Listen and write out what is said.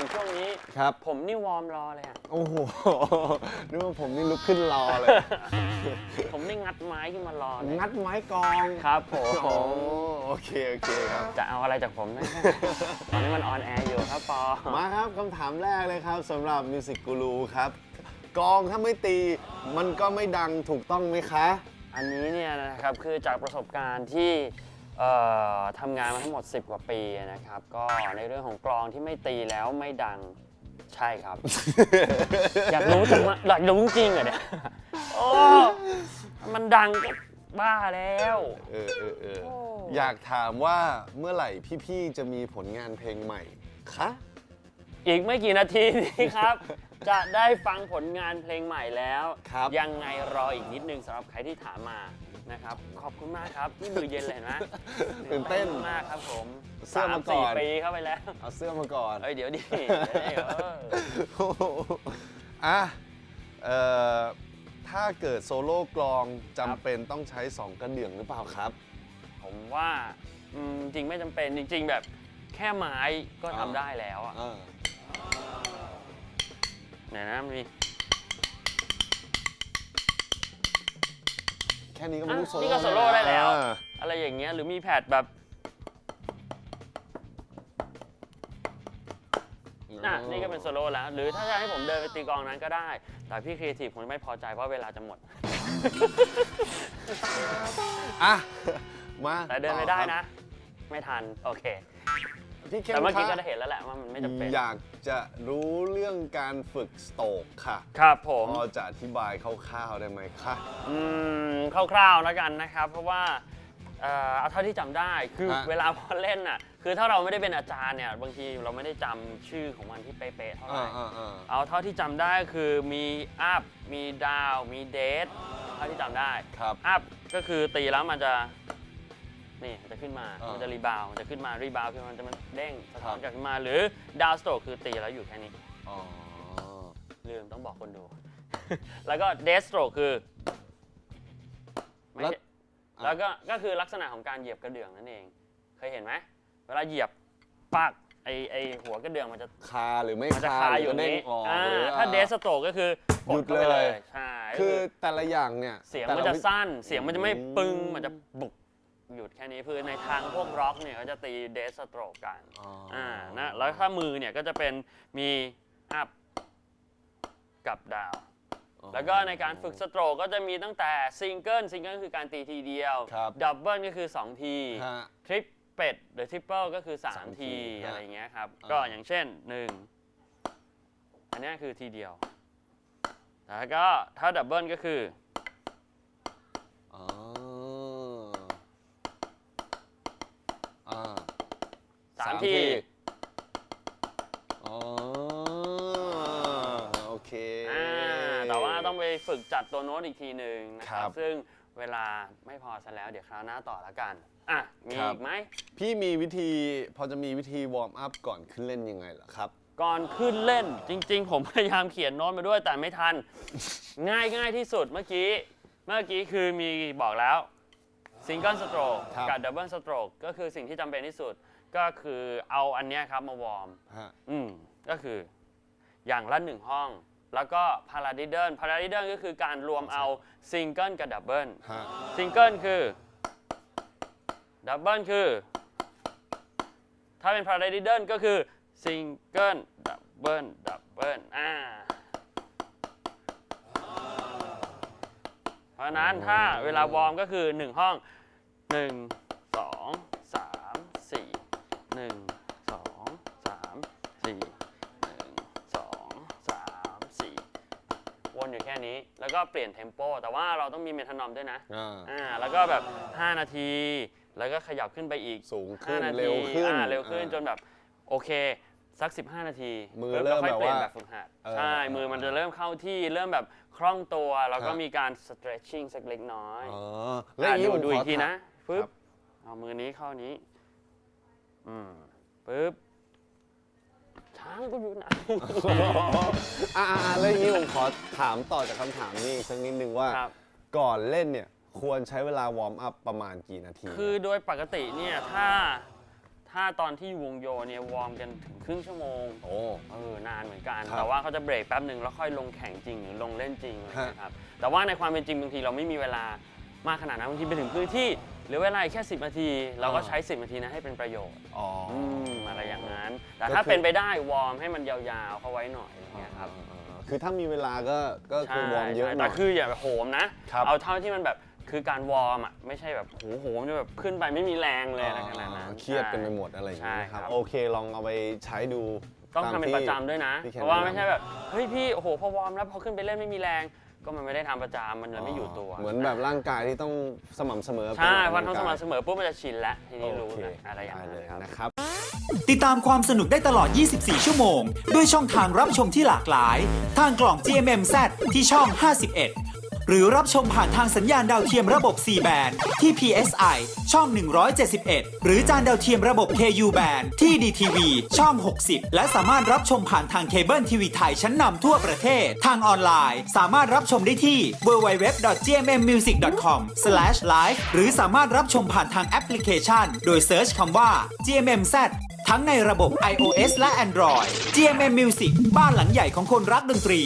มาถึงช่วงนี้ ครับ ผมนี่วอร์มรอเลยอะโอ้โห นึกว่าผมนี่ลุกขึ้นรอเลย ผมนี่งัดไม้ขึ้นมารอเลยงัดไม้กลองครับผโอ้มโอเค โอเคครับ จะเอาอะไรจากผมนะ ตอนนี้มันออนแอร์อยู่ครับปอ มาครับคำถามแรกเลยครับสำหรับมิวสิกกูรูครับกลองถ้าไม่ตี มันก็ไม่ดังถูกต้องไหมคะ อันนี้เนี่ยนะครับคือจากประสบการณ์ที่ เอ่อทำงานมาทั้งหมด 10 กว่าปีนะครับ ก็ในเรื่องของกลองที่ไม่ตีแล้วไม่ดังใช่ครับ อยากรู้จังวะอยากรู้จริงๆเหรอเนี่ยโอ้มันดังก็บ้าแล้ว เออเออเออโอ้อยากถามว่าเมื่อไหร่พี่ๆจะมีผลงานเพลงใหม่คะอีกไม่กี่นาทีนี้ครับ จะได้ฟังผลงานเพลงใหม่แล้ว ครับ ยังไงรออีกนิดนึงสำหรับใครที่ถามมา นะครับ ขอบคุณมากครับนี่มือเย็นเลยเห็นไหมตื่นเต้นมากครับผมเสื้อสามมาก่สี่อนปีเข้าไปแล้วเอาเสื้อมาก่อนเอ้ยเดี๋ยวดิเอ้ยเอออะเอ่อถ้าเกิดโซโล่กลองจำเป็นต้องใช้2กระเดื่องหรือเปล่าครับ ผมว่าอืมจริงไม่จำเป็นจริง ๆ แบบแค่ไม้ก็ทำอ่าได้แล้วอะเออ ไหนนะมันมี ค่นี้ก็ไม่รู้อะโซโล่นี่ก็โซโล่ได้แล้ว อ่า อะไรอย่างเงี้ยหรือมีแพดแบบอะนี่ก็เป็นโซโล่แล้ว หรือถ้าจะให้ผมเดินไปตีกลองนั้นก็ได้ แต่พี่ครีเอทีฟผมไม่พอใจเพราะเวลาจะหมด อะ มาแต่เดินไปต่อได้ครับ นะ ไม่ทัน โอเค พี่เข้มแต่เมื่อกี้คะก็ได้เห็นแล้วแหละว่ามันไม่จำเป็น อยากจะรู้เรื่องการฝึกสโตรกค่ะครับผม พอจะอธิบายคร่าวๆได้ไหมคะ อืมคร่าวๆแล้วกันนะครับ เพราะว่าเอ่อเอาเท่าที่จำได้คือฮะ เวลาพอเล่นน่ะคือถ้าเราไม่ได้เป็นอาจารย์เนี่ยบางทีเราไม่ได้จำชื่อของมันที่เป๊ะๆเท่าไหร่อ่าอ่าอ่าเอาเท่าที่จำได้คือมีอัพมีดาวมีเดทเท่าที่จำได้ครับ อัพก็คือตีแล้วมันจะ นี่มันจะขึ้นมา อ่ามัมันจะรีบาวมันจะขึ้นมารีบาวคือมันจะมันเด้งสะท้อนครับ กลับขึ้นมาหรือดาวสโตรกคือตีแล้วอยู่แค่นี้ อ๋อ ลืมต้องบอกคนดู แล้วก็เดสโตรกคือไม่แล้ว ใช่แล้วก็ก็คือลักษณะของการเหยียบกระเดื่องนั่นเอง เคยเห็นไหมเวลาเหยียบปักไอไอหัวกระเดื่องมันจะ คาหรือไม่มันจะคาคาหอรืยู่ก็เด้งนี้ออกอ่าหรือถ้าอ่ เดสโตรกก็คือหยุดกข้าไปเลย ใช่ก็คือแต่ละอย่างเนี่ยเสียงแต่มันลจะวิ สั้น เสียงมันจะไม่อืมปึ้ง มันจะบุก หยุดแค่นี้คือในทางพวกร็อกเนี่ยเขาจะตีเดสโตรกกันอ๋อออ่านะแล้วถ้ามือเนี่ยก็จะเป็นมีอัพกับดาวอ๋อแล้วก็ในการฝึกสโตรกก็จะมีตั้งแต่ซิงเกิลซิงเกิลคือการตีทีเดียวครับดับเบิลก็คือ 2 ทีฮะทริปเป็ดหรือทริปเปิลก็คือ สาม3 ทีทีฮะอะไรอย่างเงี้ยครับ อ่า ก็อย่างเช่น 1 อันเนี้ยคือทีเดียว แล้วก็ถ้าดับเบิลก็คืออ๋อ 3ทีอ๋อโอเคอ่าแต่ว่าต้องไปฝึกจัดตัวโน้ตอีกทีหนึ่งนะคครัรับบซึ่งเวลาไม่พอซะแล้วเดี๋ยวคราวหน้าต่อละกัน อะ มีครับอีกไหม พี่มีวิธีพอจะมีวิธีวอร์มอัพก่อนขึ้นเล่นยังไงเหรอครับ ก่อนขึ้นเล่นจริง ๆ ผมพยายามเขียนโน้ตมาด้วยแต่ไม่ทัน ง่ายง่ายที่สุดเมื่อกี้ เมื่อกี้คือมีบอกแล้วซิงเกิลสโตรกครับกับดับเบิลสโตรกก็คือสิ่งที่จำเป็นที่สุด ก็คือเอาอันเนี้ยครับมาวอร์ม ฮะ อืมก็คืออย่างละหนึ่งห้อง แล้วก็พาราดิเดิลพาราดิเดิลก็คือการรวมเอาซิงเกิลกับดับเบิลฮะ ซิงเกิลคือดับเบิลคือ ถ้าเป็นพาราดิเดิลก็คือซิงเกิลดับเบิลดับเบิลอ่าเพราะฉะนั้นถ้าเวลาวอร์มก็คือ 1 ห้อง 1 2 3 4 1 2 3 4 1 2 3 4วนอยู่แค่นี้ แล้วก็เปลี่ยนเทมโป แต่ว่าเราต้องมีเมทานอมด้วยนะอ่า อ่าแล้วก็แบบ 5 นาที แล้วก็ขยับขึ้นไปอีกสูงขึ้น5นาทีเร็วขึ้นอ่าเร็วขึ้นอ่าจนแบบโอเค สัก 15 นาทีมือปุ๊เริ่มแล้ค่อยแบบเปลี่ยนว่าแบบฝึกหัดเออใช่มือมันจะเริ่มเข้าที่เริ่มแบบคล่องตัว แล้วก็ฮะ มีการ stretching สักเล็กน้อย อ๋อแล้วอย่างนี้อะผมดูขอีอกทีถาม นะปึ๊ครับบเอามือนี้เข้านี้ อืมปึ๊บ ช้างก็อยู่ไหน อ่าแล้วอย่างนี้ผมขอถามต่อจากคำถามนี้อีกสักนิดนึงว่า ครับ ก่อนเล่นเนี่ยควรใช้เวลาวอร์มอัพประมาณกี่นาที คือโดยปกติเนี่ยถ้าถ้าตอนที่อยู่วงโยเนี่ยวอร์มกันถึงครึ่งชั่วโมง โอ้ เออนานเหมือนกัน ครับแต่ว่าเขาจะเบรกแป๊บหนึ่งแล้วค่อยลงแข่งจริงหรือลงเล่นจริงอะไรอย่างเงี้ยฮะครับแต่ว่าในความเป็นจริงบางทีเราไม่มีเวลามากขนาดนั้นบางทีไปถึงพื้นที่เหรือเวลาอีกแค่ 10นาที เราก็ใช้ 10นาทีนั้นให้เป็นประโยชน์อ๋ออมอะไรอย่างนั้น แต่ก็ถ้าคือ เป็นไปได้วอร์มให้มันยาวๆ เข้าไว้หน่อยอย่างเงี้ยครับคือถ้ามีเวลาก็ก็คือวอร์มเยอะใช่หน่แต่อย คืออย่าแบบโหมนะ ครับ เอาเท่าที่มันแบบคือการวอร์มอะไม่ใช่แบบโหโหมจะแบบขึ้นไปไม่มีแรงเลยอะไรขนาดนั้น เครียดกันไปหมดอะไรอย่างเงี้ยใช่ครับครับ โอเคลองเอาไปใช้ดูต้องตามทำเป็นที่ประจำด้วยนะพี่แคนเพราะว่าแนะนำไม่ใช่แบบเฮ้ยพี่โอ้โหพอวอร์มแล้วพอขึ้นไปเล่นไม่มีแรง ก็มันไม่ได้ทำประจำมันเลยไม่อยู่ตัวเหมือนแบบร่างกายที่ต้องสม่ำเสมอใช่การพอออกกำลังทำสกายม่ำเสมอปุ๊บมันจะชินแล้วทีนี้รู้โอเคเลยอะไรอย่างได้นั้เลยนครับ นะครับ ติดตามความสนุกได้ตลอด 24 ชั่วโมง ด้วยช่องทางรับชมที่หลากหลาย ทางกล่อง GMMZ ที่ช่อง 51 หรือรับชมผ่านทางสัญญาณดาวเทียมระบบ C band ที่ PSI ช่อง 171 หรือจานดาวเทียมระบบ KU band ที่ DTV ช่อง 60 และสามารถรับชมผ่านทางเคเบิลทีวีไทยชั้นนำทั่วประเทศ ทางออนไลน์ สามารถรับชมได้ที่ www.gmmmusic.com/live หรือสามารถรับชมผ่านทางแอปพลิเคชัน โดยเซิร์ชคำว่า GMMZ ทั้งในระบบ iOS และ Android GMM Music บ้านหลังใหญ่ของคนรักดนตรี